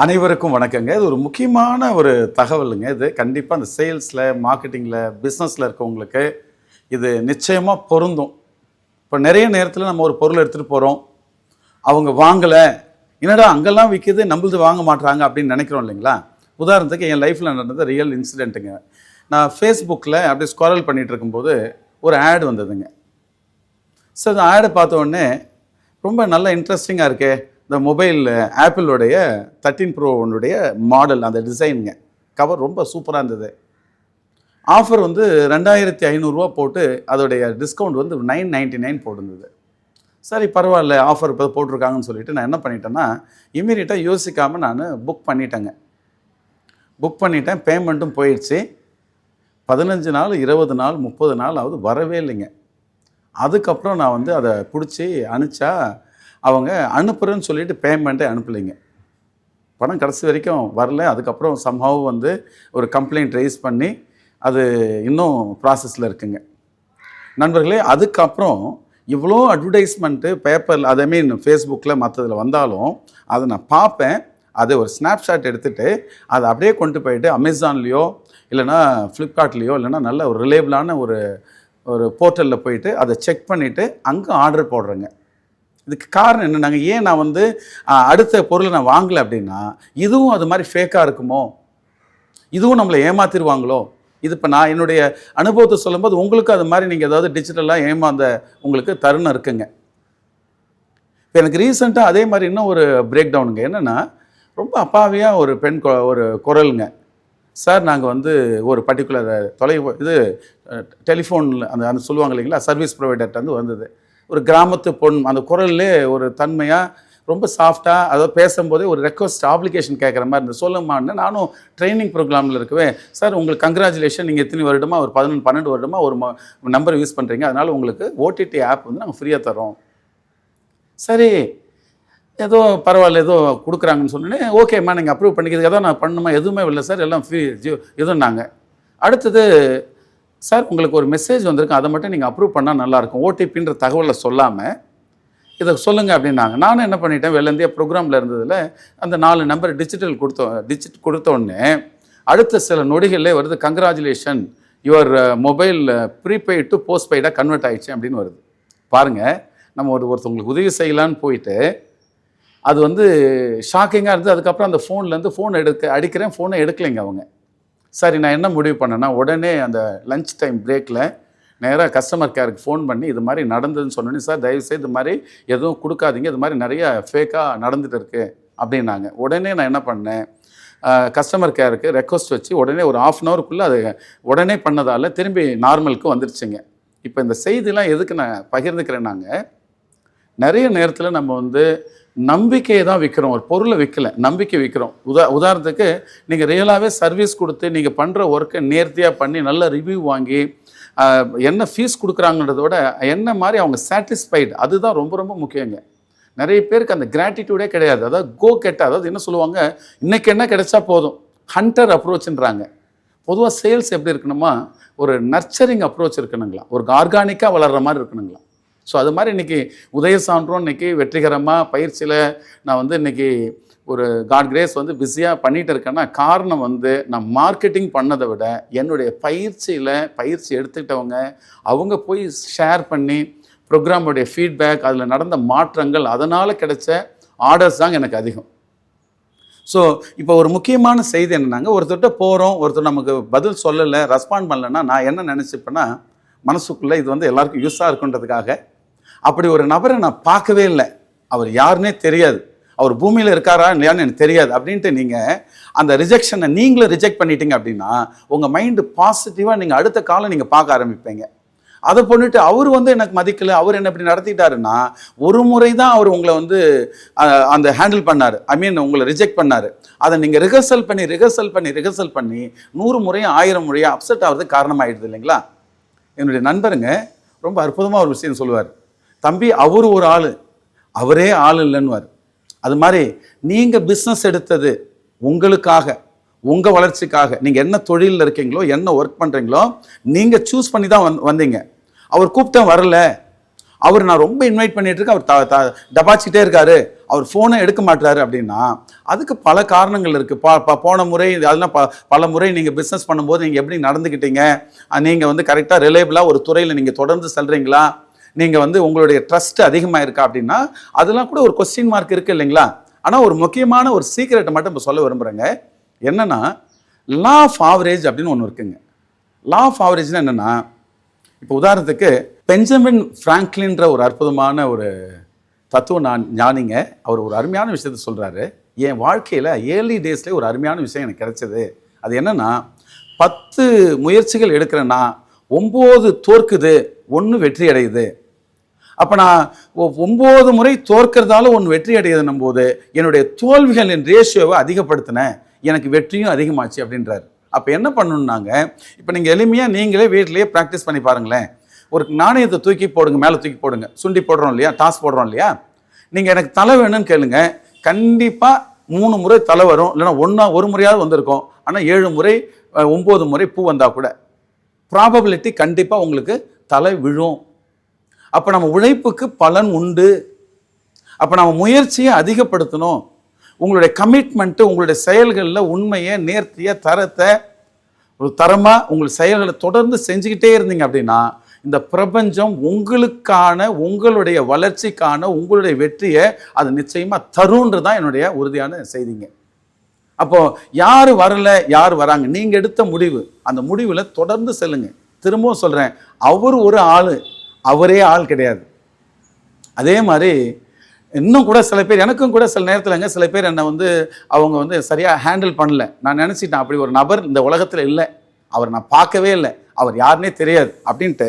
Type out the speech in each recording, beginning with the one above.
அனைவருக்கும் வணக்கங்க. இது ஒரு முக்கியமான ஒரு தகவலுங்க இது. கண்டிப்பாக அந்த சேல்ஸில் மார்க்கெட்டிங்கில் பிஸ்னஸில் இருக்கவங்களுக்கு இது நிச்சயமாக பொருந்தும். இப்போ நிறைய நேரத்தில் நம்ம ஒரு பொருள் எடுத்துகிட்டு போகிறோம் அவங்க வாங்கலை. என்னடா அங்கெல்லாம் விற்கிது நம்மளது வாங்க மாட்றாங்க அப்படின்னு நினைக்கிறோம் இல்லைங்களா? உதாரணத்துக்கு என் லைஃப்பில் நடந்தது ரியல் இன்சிடெண்ட்டுங்க நான் ஃபேஸ்புக்கில் அப்படியே ஸ்குவாரல் பண்ணிகிட்டு இருக்கும்போது ஒரு ஆட் வந்ததுங்க. சார் அந்த ஆடை பார்த்த உடனே ரொம்ப நல்ல இன்ட்ரெஸ்டிங்காக இருக்கே. இந்த மொபைல் ஆப்பிளோடைய தேர்ட்டீன் ஒன்னுடைய மாடல் அந்த டிசைனுங்க கவர் ரொம்ப சூப்பராக இருந்தது. ஆஃபர் வந்து ரெண்டாயிரத்தி ஐநூறுரூவா போட்டு அதோடைய டிஸ்கவுண்ட் வந்து நைன் நைன்ட்டி நைன் போட்டிருந்தது. சரி பரவாயில்ல ஆஃபர் இப்போ போட்டிருக்காங்கன்னு சொல்லிட்டு நான் என்ன பண்ணிட்டேன்னா இமீடியட்டாக யோசிக்காமல் நான் புக் பண்ணிட்டேங்க. புக் பண்ணிட்டேன் பேமெண்ட்டும் போயிடுச்சு பதினஞ்சு நாள் இருபது நாள் முப்பது நாள் ஆகுது வரவே இல்லைங்க. அதுக்கப்புறம் நான் வந்து அதை பிடிச்சி அனுப்பிச்சா அவங்க அனுப்புகிறேன்னு சொல்லிட்டு பேமெண்ட்டே அனுப்பலைங்க. பணம் கடைசி வரைக்கும் வரல. அதுக்கப்புறம் சம்ஹவ் வந்து ஒரு கம்ப்ளைண்ட் ரைஸ் பண்ணி அது இன்னும் ப்ராசஸில் இருக்குங்க. நண்பர்களே அதுக்கப்புறம் இவ்வளோ அட்வர்டைஸ்மெண்ட்டு பேப்பரில் அதே மீன் ஃபேஸ்புக்கில் மற்றதில் வந்தாலும் அதை நான் பார்ப்பேன். அதை ஒரு ஸ்னாப்ஷாட் எடுத்துகிட்டு அதை அப்படியே கொண்டு போயிட்டு அமேசான்லேயோ இல்லைன்னா ஃப்ளிப்கார்ட்லேயோ இல்லைனா நல்ல ஒரு ரிலேபிளான ஒரு ஒரு போர்ட்டலில் போயிட்டு அதை செக் பண்ணிவிட்டு அங்கே ஆர்டர் போடுறேங்க. இதுக்கு காரணம் என்ன? நாங்கள் ஏன் நான் வந்து அடுத்த பொருளை நான் வாங்கலை அப்படின்னா இதுவும் அது மாதிரி ஃபேக்காக இருக்குமோ? இதுவும் நம்மளை ஏமாத்திடுவாங்களோ இது இப்போ நான் என்னுடைய அனுபவத்தை சொல்லும்போது உங்களுக்கு அது மாதிரி நீங்கள் ஏதாவது டிஜிட்டலாக ஏமாந்த உங்களுக்கு தருணம் இருக்குங்க. இப்போ எனக்கு ரீசெண்டாக அதே மாதிரி இன்னும் ஒரு பிரேக் டவுனுங்க என்னென்னா ரொம்ப அப்பாவியாக ஒரு பெண் கொ- ஒரு குரலுங்க. சார் நாங்கள் வந்து ஒரு பர்டிகுலர் தொலை இது டெலிஃபோனில் அந்த அந்த சொல்லுவாங்க இல்லைங்களா? சர்வீஸ் ப்ரொவைடர்கிட்ட வந்து வந்தது. ஒரு கிராமத்து பொண் அந்த குரல்லே ஒரு தன்மையாக ரொம்ப சாஃப்டாக அதாவது பேசும்போதே ஒரு ரெக்வஸ்ட் ஆப்ளிகேஷன் கேட்குற மாதிரி இருந்தது. சொல்லுமான்னு நானும் ட்ரைனிங் ப்ரோக்ராமில் இருக்கவே சார் உங்களுக்கு கங்க்ராச்சுலேஷன் நீங்கள் எத்தனை வருடமா ஒரு பதினொன்று பன்னெண்டு வருடமா ஒரு நம்பர் யூஸ் பண்ணுறீங்க அதனால் உங்களுக்கு ஓடிடி ஆப் வந்து நாங்கள் ஃப்ரீயாக தரோம் சரி ஏதோ பரவாயில்ல ஏதோ கொடுக்குறாங்கன்னு சொன்னோன்னே ஓகேம்மா நீங்கள் அப்ரூவ் பண்ணிக்கிறது ஏதோ நான் பண்ணுமா எதுவுமே இல்லை சார் எல்லாம் ஃப்ரீ ஜியோ இதுன்னாங்க. அடுத்தது சார் உங்களுக்கு ஒரு மெசேஜ் வந்திருக்கு. அதை மட்டும் நீங்கள் அப்ரூவ் பண்ணால் நல்லாயிருக்கும். ஓடிபின்ற தகவலை சொல்லாமல் இதை சொல்லுங்கள் அப்படின்னாங்க. நானும் என்ன பண்ணிட்டேன் வெள்ளந்திய ப்ரோக்ராமில் இருந்ததில் அந்த நாலு நம்பர் டிஜிட்டல் கொடுத்தோம் டிஜிட் கொடுத்தோடனே அடுத்த சில நொடிகளில் வருது congratulation your mobile prepaid to போஸ்ட்பெய்டாக convert ஆகிடுச்சு அப்படின்னு வருது. பாருங்கள் நம்ம ஒரு ஒருத்தவங்களுக்கு உதவி செய்யலான்னு போயிட்டு அது வந்து ஷாக்கிங்காக இருந்து அதுக்கப்புறம் அந்த ஃபோன்லேருந்து ஃபோன் எடுக்க அடிக்கிறேன் ஃபோனை எடுக்கலைங்க அவங்க. சரி நான் என்ன முடிவு பண்ணேன்னா உடனே அந்த லஞ்ச் டைம் பிரேக்கில் நேராக கஸ்டமர் கேருக்கு ஃபோன் பண்ணி இது மாதிரி நடந்ததுன்னு சொன்னோன்னே சார் தயவுசெய்து இது மாதிரி எதுவும் கொடுக்காதீங்க இது மாதிரி நிறைய ஃபேக்காக நடந்துட்டு இருக்கு அப்படின்னாங்க. உடனே நான் என்ன பண்ணேன் கஸ்டமர் கேருக்கு ரெக்வஸ்ட் வச்சு உடனே ஒரு ஆஃப் அன் ஹவருக்குள்ளே அது உடனே பண்ணதால் திரும்பி நார்மலுக்கு வந்துருச்சுங்க. இப்போ இந்த செய்திலாம் எதுக்கு நான் பகிர்ந்துக்கிறேன்னாங்க நிறைய நேரத்தில் நம்ம வந்து நம்பிக்கையை தான் விற்கிறோம் ஒரு பொருளை விற்கல நம்பிக்கை விற்கிறோம் உதா உதாரணத்துக்கு நீங்கள் ரியலாகவே சர்வீஸ் கொடுத்து நீங்கள் பண்ணுற ஒர்க்கை நேர்த்தியாக பண்ணி நல்ல ரிவ்யூ வாங்கி என்ன ஃபீஸ் கொடுக்குறாங்கன்றத விட என்ன மாதிரி அவங்க சாட்டிஸ்ஃபைடு அதுதான் ரொம்ப ரொம்ப முக்கியங்க. நிறைய பேருக்கு அந்த கிராட்டிடியூடே கிடையாது. அதாவது கோ கெட்ட அதாவது என்ன சொல்லுவாங்க இன்றைக்கி என்ன கிடைச்சா போதும். ஹண்டர் அப்ரோச்ன்றாங்க பொதுவாக சேல்ஸ் எப்படி இருக்கணுமா ஒரு நர்ச்சரிங் அப்ரோச் இருக்கணுங்களா ஒரு ஆர்கானிக்காக வளர்கிற மாதிரி இருக்கணுங்களா ஸோ அது மாதிரி இன்றைக்கி உதய சான்றும் இன்றைக்கி வெற்றிகரமாக பயிற்சியில் நான் வந்து இன்றைக்கி ஒரு காட் கிரேஸ் வந்து பிஸியாக பண்ணிகிட்டு இருக்கேன்னா காரணம் வந்து நான் மார்க்கெட்டிங் பண்ணதை விட என்னுடைய பயிற்சியில் பயிற்சி எடுத்துக்கிட்டவங்க அவங்க போய் ஷேர் பண்ணி ப்ரோக்ராமுடைய ஃபீட்பேக் அதில் நடந்த மாற்றங்கள் அதனால் கிடைச்ச ஆர்டர்ஸ் தாங்க எனக்கு அதிகம். ஸோ இப்போ ஒரு முக்கியமான செய்தி என்னன்னாங்க ஒருத்தர்கிட்ட போகிறோம் ஒருத்தர் நமக்கு பதில் சொல்லலை ரெஸ்பாண்ட் பண்ணலைன்னா நான் என்ன நினச்சிப்பேன்னா மனசுக்குள்ளே இது வந்து எல்லாருக்கும் யூஸாக இருக்குன்றதுக்காக அப்படி ஒரு நபரை நான் பார்க்கவே இல்லை. அவர் யாருன்னே தெரியாது. அவர் பூமியில் இருக்காரா இல்லையான்னு எனக்கு தெரியாது. அப்படின்ட்டு நீங்கள் அந்த ரிஜெக்ஷனை நீங்களும் ரிஜெக்ட் பண்ணிட்டீங்க அப்படின்னா உங்கள் மைண்டு பாசிட்டிவாக நீங்கள் அடுத்த காலம் நீங்கள் பார்க்க ஆரம்பிப்பீங்க. அதை பண்ணிட்டு அவர் வந்து எனக்கு மதிக்கலை. அவர் என்ன இப்படி நடத்திட்டாருன்னா ஒரு முறை தான் அவர் உங்களை வந்து அந்த ஹேண்டில் பண்ணார். ஐ மீன் உங்களை ரிஜெக்ட் பண்ணார். அதை நீங்கள் ரிஹர்சல் பண்ணி ரிஹர்சல் பண்ணி ரிஹர்சல் பண்ணி நூறு முறையும் ஆயிரம் முறையும் அப்செட் ஆகிறது காரணமாகிடுது இல்லைங்களா? என்னுடைய நண்பருங்க ரொம்ப அற்புதமாக ஒரு விஷயம் சொல்லுவார். தம்பி அவர் ஒரு ஆள். அவரே ஆள் இல்லைன்னுவார். அது மாதிரி நீங்கள் பிஸ்னஸ் எடுத்தது உங்களுக்காக உங்கள் வளர்ச்சிக்காக நீங்கள் என்ன தொழிலில் இருக்கீங்களோ என்ன ஒர்க் பண்ணுறீங்களோ நீங்கள் சூஸ் பண்ணி தான் வந் வந்தீங்க. அவர் கூப்பிட்டேன் வரல. அவர் நான் ரொம்ப இன்வைட் பண்ணிகிட்டு இருக்கேன். அவர் த- த- டபாச்சிட்டே இருக்காரு. அவர் ஃபோனை எடுக்க மாட்டாரு அப்படின்னா அதுக்கு பல காரணங்கள் இருக்குது ப ப- போன முறை அதெல்லாம் ப பல முறை நீங்கள் பிஸ்னஸ் பண்ணும்போது நீங்கள் எப்படி நடந்துக்கிட்டீங்க? நீங்கள் வந்து கரெக்டாக ரிலேபிளாக ஒரு துறையில் நீங்கள் தொடர்ந்து செல்கிறீங்களா நீங்கள் வந்து உங்களுடைய ட்ரஸ்ட் அதிகமாக இருக்கா அப்படின்னா அதெல்லாம் கூட ஒரு கொஸ்டின் மார்க் இருக்குது இல்லைங்களா? ஆனால் ஒரு முக்கியமான ஒரு சீக்ரெட்டை மட்டும் இப்போ சொல்ல விரும்புகிறேங்க என்னென்னா லா ஆஃப் ஆவரேஜ் அப்படின்னு ஒன்று இருக்குங்க. லா ஆஃப் ஆவரேஜ்னா என்னென்னா இப்போ உதாரணத்துக்கு பெஞ்சமின் ஃப்ராங்க்லின்ற ஒரு அற்புதமான ஒரு தத்துவ நான் ஞானிங்க. அவர் ஒரு அருமையான விஷயத்த சொல்கிறாரு என் வாழ்க்கையில் ஏர்லி டேஸ்லேயே ஒரு அருமையான விஷயம் எனக்கு கிடைச்சது. அது என்னென்னா பத்து முயற்சிகள் எடுக்கிறேன்னா ஒம்பது தோற்குது ஒன்று வெற்றி அடையுது அப்போ நான் ஒ- ஒம்பது முறை தோற்கிறதால ஒன்று வெற்றி அடையுதுன்னும் போது என்னுடைய தோல்விகளின் ரேஷியோவை அதிகப்படுத்தினேன் எனக்கு வெற்றியும் அதிகமாச்சு அப்படின்றாரு. அப்போ என்ன பண்ணணுன்னாங்க இப்போ நீங்கள் எளிமையாக நீங்களே வீட்டிலேயே ப்ராக்டிஸ் பண்ணி பாருங்களேன். ஒரு நாணயத்தை தூக்கி போடுங்க மேலே தூக்கி போடுங்க. சுண்டி போடுறோம் இல்லையா? டாஸ் போடுறோம் இல்லையா? நீங்கள் எனக்கு தலை வேணும்னு கேளுங்க. கண்டிப்பாக மூணு முறை தலை வரும். இல்லைன்னா ஒன்றா ஒரு முறையாவது வந்திருக்கும். ஆனால் ஏழு முறை ஒம்பது முறை பூ வந்தால் கூட ப்ராபபிலிட்டி கண்டிப்பாக உங்களுக்கு தலை விழும். அப்போ நம்ம உழைப்புக்கு பலன் உண்டு. அப்போ நம்ம முயற்சியை அதிகப்படுத்தணும். உங்களுடைய கமிட்மெண்ட்டு உங்களுடைய செயல்களில் உண்மையை நேர்த்தியை தரத்தை ஒரு தரமாக உங்கள் செயல்களை தொடர்ந்து செஞ்சுக்கிட்டே இருந்தீங்க அப்படின்னா இந்த பிரபஞ்சம் உங்களுக்கான உங்களுடைய வளர்ச்சிக்கான உங்களுடைய வெற்றியை அது நிச்சயமாக தருன்றது தான் என்னுடைய உறுதியான செய்திங்க. அப்போது யார் வரல யார் வராங்க? நீங்கள் எடுத்த முடிவு. அந்த முடிவில் தொடர்ந்து செல்லுங்க. திரும்பவும் சொல்கிறேன் அவர் ஒரு ஆள். அவரே ஆள் கிடையாது. அதே மாதிரி இன்னும் கூட சில பேர் எனக்கும் கூட சில நேரத்தில்ங்க சில பேர் என்னை வந்து அவங்க வந்து சரியாக ஹேண்டில் பண்ணல. நான் நினச்சிட்டேன் அப்படி ஒரு நபர் இந்த உலகத்தில் இல்லை. அவர் நான் பார்க்கவே இல்லை. அவர் யாருன்னே தெரியாது அப்படின்ட்டு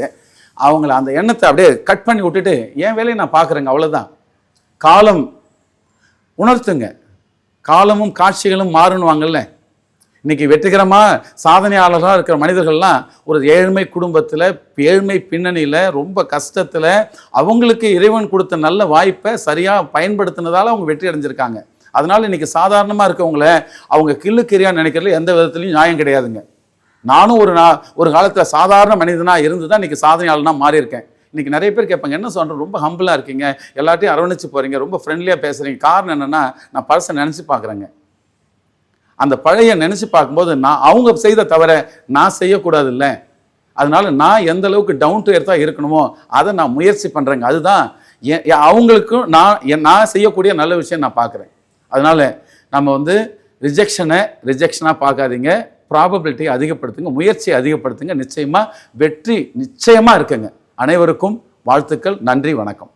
அவங்கள அந்த எண்ணத்தை அப்படியே கட் பண்ணி விட்டுட்டு என் வேலையை நான் பார்க்குறேங்க அவ்வளோதான் காலம் உணர்த்துங்க. காலமும் காட்சிகளும் மாறுன்னுவாங்கல்ல. இன்னைக்கு வெற்றிகரமாக சாதனையாளராக இருக்கிற மனிதர்கள்லாம் ஒரு ஏழ்மை குடும்பத்தில் ஏழ்மை பின்னணியில் ரொம்ப கஷ்டத்தில் அவங்களுக்கு இறைவன் கொடுத்த நல்ல வாய்ப்பை சரியாக பயன்படுத்தினதால் அவங்க வெற்றி அடைஞ்சிருக்காங்க. அதனால் இன்னைக்கு சாதாரணமாக இருக்கவங்கள அவங்க கிள்ளுக்கிரியா நினைக்கிறதுல எந்த விதத்துலையும் நியாயம் கிடையாதுங்க. நானும் ஒரு நா ஒரு காலத்தில் சாதாரண மனிதனாக இருந்து தான் இன்றைக்கி சாதனையாளனாக மாறியிருக்கேன். இன்னைக்கு நிறைய பேர் கேட்பாங்க என்ன சொல்கிறேன் ரொம்ப ஹம்பிளாக இருக்கீங்க. எல்லாத்தையும் அரவணைச்சு போகிறீங்க ரொம்ப ஃப்ரெண்ட்லியாக பேசுகிறீங்க காரணம் என்னென்னா நான் பழசை நினச்சி பார்க்குறேங்க. அந்த பழைய நினச்சி பார்க்கும்போது நான் அவங்க செய்த தவிர நான் செய்யக்கூடாது இல்லை அதனால நான் எந்த அளவுக்கு டவுன் டு எர்த்தாக இருக்கணுமோ அதை நான் முயற்சி பண்ணுறேங்க அதுதான் என் அவங்களுக்கும் நான் என் நான் செய்யக்கூடிய நல்ல விஷயம் நான் பார்க்குறேன். அதனால நம்ம வந்து ரிஜெக்ஷனை ரிஜெக்ஷனாக பார்க்காதீங்க. ப்ராபபிலிட்டியை அதிகப்படுத்துங்க முயற்சியை அதிகப்படுத்துங்க. நிச்சயமாக வெற்றி நிச்சயமாக இருக்குங்க. அனைவருக்கும் வாழ்த்துக்கள் நன்றி வணக்கம்.